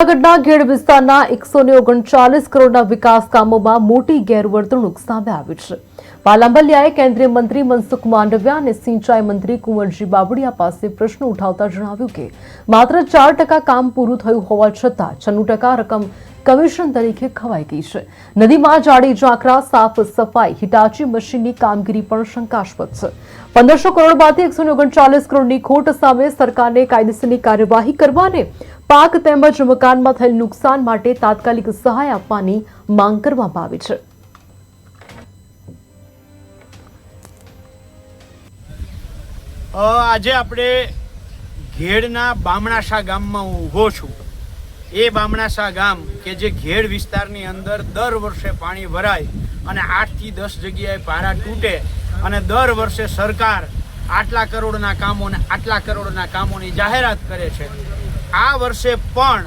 જૂનાગઢના ઘેડ વિસ્તારના એકસો ને ઓગણચાલીસ કરોડના વિકાસ કામોમાં મોટી ગેરવર્તણૂક સામે આવી છે. પાલાંબલિયાએ કેન્દ્રીય મંત્રી મનસુખ માંડવિયા અને સિંચાઈ મંત્રી કુંવરજી બાવળિયા પાસે પ્રશ્ન ઉઠાવતા જણાવ્યું કે, માત્ર ચાર ટકા કામ પૂરું થયું હોવા છતાં છન્નું ટકા રકમ કમિશન તરીકે ખવાઈ ગઈ છે. નદીમાં જાડી ઝાંકરા સાફ સફાઈ, હિટાચી મશીનની કામગીરી પણ શંકાસ્પદ છે. પંદરસો કરોડમાંથી એકસો ઓગણચાલીસ કરોડની ખોટ સામે સરકારને કાયદેસરની કાર્યવાહી કરવાને પાક તેમજ મકાનમાં થયેલ નુકસાન માટે તાત્કાલિક સહાય આપવાની માંગ કરવામાં આવી છે. આજે આપણે ઘેડના બામણાશા ગામમાં હું ઊભો છું. એ બામણાસા ગામ કે જે ઘેડ વિસ્તારની અંદર દર વર્ષે પાણી ભરાય અને આઠથી દસ જગ્યાએ પારા તૂટે અને દર વર્ષે સરકાર આટલા કરોડના કામોને આટલા કરોડના કામોની જાહેરાત કરે છે. આ વર્ષે પણ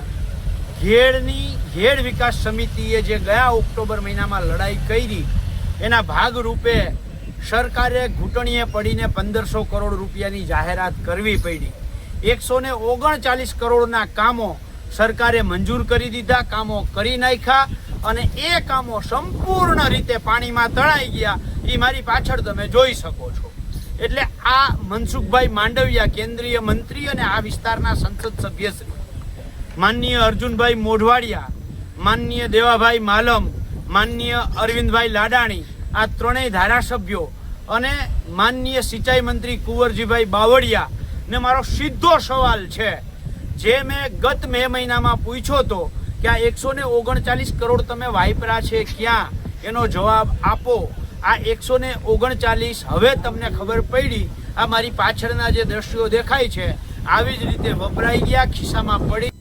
ઘેડની, ઘેડ વિકાસ સમિતિએ જે ગયા ઓક્ટોબર મહિનામાં લડાઈ કરી, એના ભાગરૂપે સરકારે ઘૂંટણીએ પડીને પંદરસો કરોડ રૂપિયાની જાહેરાત કરવી પડી. એકસો ને ઓગણચાલીસ કરોડના કામો સરકારે મંજૂર કરી દીધા, કામો કરી નાખ્યા અને એ કામો સંપૂર્ણ રીતે પાણીમાં તણાઈ ગયા. એ મારી પાછળ તમે જોઈ શકો છો. એટલે આ મનસુખભાઈ માંડવિયા કેન્દ્રીય મંત્રી અને આ વિસ્તારના સંસદ સભ્યશ્રી. માનનીય અર્જુનભાઈ મોઢવાડિયા, માનનીય દેવાભાઈ માલમ, માનનીય અરવિંદભાઈ લાડાણી, આ ત્રણેય ધારાસભ્યો અને માનનીય સિંચાઈ મંત્રી કુંવરજીભાઈ બાવળિયા ને મારો સીધો સવાલ છે. જે મેં ગત મે મહિનામાં પૂછ્યો તો કે આ એકસો ને ઓગણચાલીસ કરોડ તમે વાપરા છે ક્યાં? એનો જવાબ આપો. આ એકસો ને ઓગણચાલીસ હવે તમને ખબર પડી. આ મારી પાછળના જે દ્રશ્યો દેખાય છે, આવી જ રીતે વપરાઈ ગયા, ખિસ્સામાં પડી